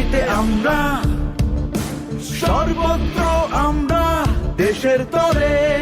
মাটিতে আমরা সর্বত্র আমরা দেশের তরে।